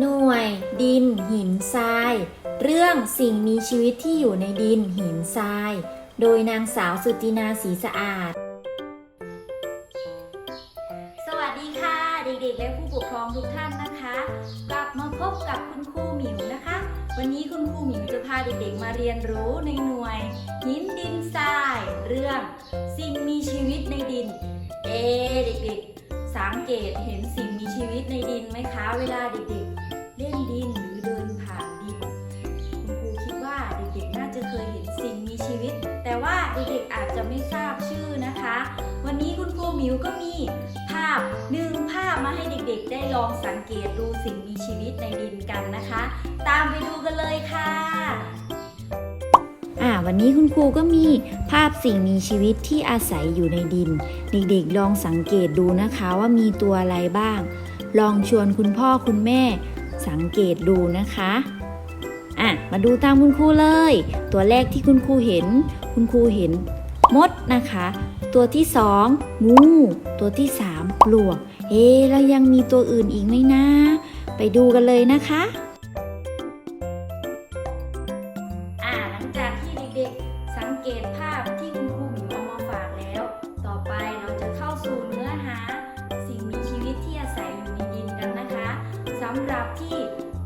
หน่วย ดิน หินทราย เรื่องสิ่งมีชีวิตที่อยู่ในดินหินทราย โดยนางสาวสุตินาสีสะอาด สวัสดีค่ะ เด็กๆ และผู้ปกครองทุกท่านนะคะ กลับมาพบกับคุณครูหมิวนะคะ วันนี้คุณครูหมิวจะพาเด็กๆ มาเรียนรู้ในหน่วย หินดินทราย เรื่อง สิ่งมีชีวิตในดิน เกตเห็นสิ่งมีชีวิตในดินไหมคะ เวลาเด็กๆ เล่นดินหรือเดินผ่านดิน คุณครูคิดว่าเด็กๆ น่าจะเคยเห็นสิ่งมีชีวิต แต่ว่าเด็กๆ อาจจะไม่ทราบชื่อนะคะ วันนี้คุณครูหมิวก็มีภาพหนึ่งภาพมาให้เด็กๆ ได้ลองสังเกตดูสิ่งมีชีวิตในดินกันนะคะ ตามไปดูกันเลยค่ะ วันนี้คุณครูก็มีภาพสิ่งมีชีวิตที่อาศัยอยู่ในดิน เด็กๆลองสังเกตดูนะคะว่ามีตัวอะไรบ้าง ลองชวนคุณพ่อคุณแม่ สังเกตดูนะคะอะมาดูตามคุณครูเลย ตัวแรกที่คุณครูเห็น คุณครูเห็นมดนะคะ ตัวที่สองงู ตัวที่สามปลวก เอ๊แล้วยังมีตัวอื่นอีกไหมนะ ไปดูกันเลยนะคะ เกตภาพที่คุณครูหมิวเอามาฝากแล้ว ต่อไปเราจะเข้าสู่เนื้อหา สิ่งมีชีวิตที่อาศัยอยู่ในดินกันนะคะสำหรับที่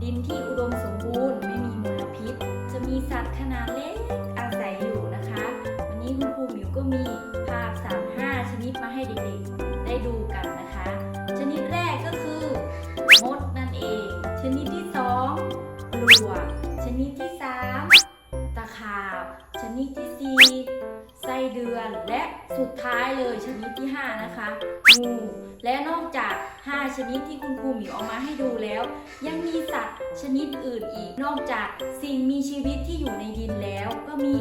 ดินที่อุดมสมบูรณ์ไม่มีมลพิษ จะมีสัตว์ขนาดเล็ก ชนิดที่สี่ไส้เดือน และสุดท้ายเลยชนิดที่ห้านะคะ งู และนอกจาก 5 ชนิดที่คุณครูหมิวเอามาให้ดูแล้ว ยังมีสัตว์ชนิดอื่นอีก นอกจากสิ่งมีชีวิตที่อยู่ในดินแล้ว ก็มี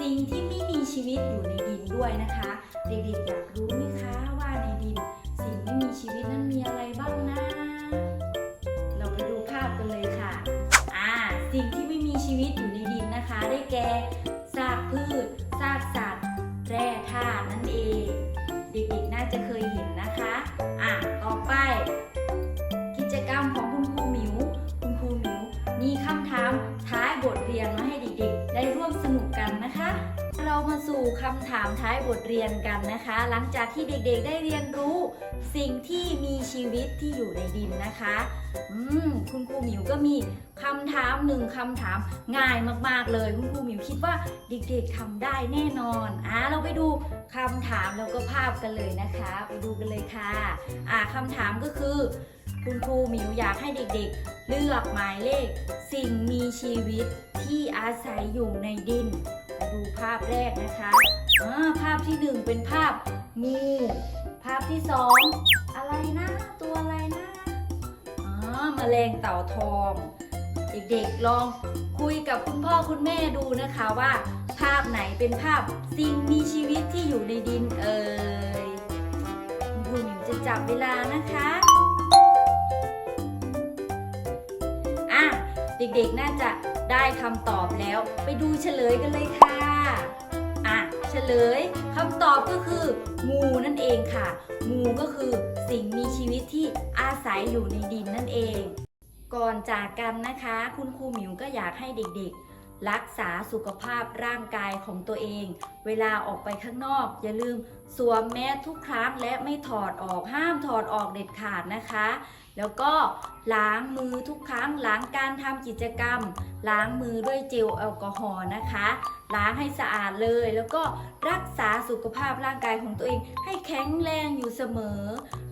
สิ่งที่ไม่มีชีวิตอยู่ในดินด้วยนะคะ เด็กๆอยากรู้ไหมคะว่าในดิน สิ่งไม่มีชีวิตนั้นมีอะไรบ้างนะ เราไปดูภาพกันเลยค่ะ อ่า สิ่งที่ ได้แก่ซากพืชซากสัตว์ แร่ธาตุนั่นเอง เด็กๆน่าจะเคยเห็นนะคะ อะ ต่อไป กิจกรรมของคุณครูหมิว คุณครูหมิวมีคำถามท้ายบทเรียนมาให้เด็ก สู่คำถามท้ายบทเรียนกันนะคะ หลังจากที่เด็กๆได้เรียนรู้สิ่งที่มีชีวิตที่อยู่ในดินนะคะอืมคุณครูหมิวก็มีคำถามหนึ่งคำถามง่ายมากๆเลย คุณครูหมิวคิดว่าเด็กๆทำได้แน่นอนอะเราไปดูคำถามแล้วก็ภาพกันเลยนะคะ ไปดูกันเลยค่ะอะคำถามก็คือ คุณครูหมิวอยากให้เด็กๆ เลือกหมายเลข สิ่งมีชีวิตที่อาศัยอยู่ในดิน ดูภาพแรกนะคะอ่าภาพที่หนึ่งเป็นภาพงูภาพที่สองอะไรนะตัวอะไรนะอ๋อแมลงเต่าทอง เด็กๆลองคุยกับคุณพ่อคุณแม่ดูนะคะว่า ภาพไหนเป็นภาพสิ่งมีชีวิตที่อยู่ในดินเอ่ยคุณหมิวจะจับเวลานะคะอะเด็กๆน่าจะได้คำตอบแล้ว ไปดูเฉลยกันเลยค่ะ อะเฉลยคำตอบก็คืองูนั่นเองค่ะ งูก็คือสิ่งมีชีวิตที่อาศัยอยู่ในดินนั่นเอง ก่อนจากกันนะคะ คุณครูหมิวก็อยากให้เด็กๆ รักษาสุขภาพร่างกายของตัวเอง เวลาออกไปข้างนอก อย่าลืมสวมแมสทุกครั้งและไม่ถอดออกห้ามถอดออกเด็ดขาดนะคะ แล้วก็ล้างมือทุกครั้งหลังการทำกิจกรรม ล้างมือด้วยเจลแอลกอฮอล์นะคะ ล้างให้สะอาดเลย แล้วก็รักษาสุขภาพร่างกายของตัวเอง ให้แข็งแรงอยู่เสมอ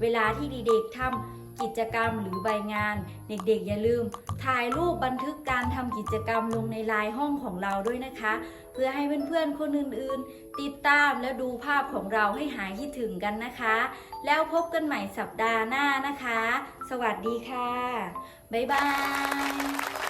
เวลาที่เด็กๆทำ กิจกรรมหรือใบงาน เด็กๆ อย่าลืม ถ่ายรูปบันทึกการทำกิจกรรมลงในไลน์ห้องของเราด้วยนะคะ เพื่อให้เพื่อนๆ คนอื่นๆ ติดตามและดูภาพของเราให้หายคิดถึงกันนะคะ แล้วพบกันใหม่สัปดาห์หน้านะคะ สวัสดีค่ะ บ๊ายบาย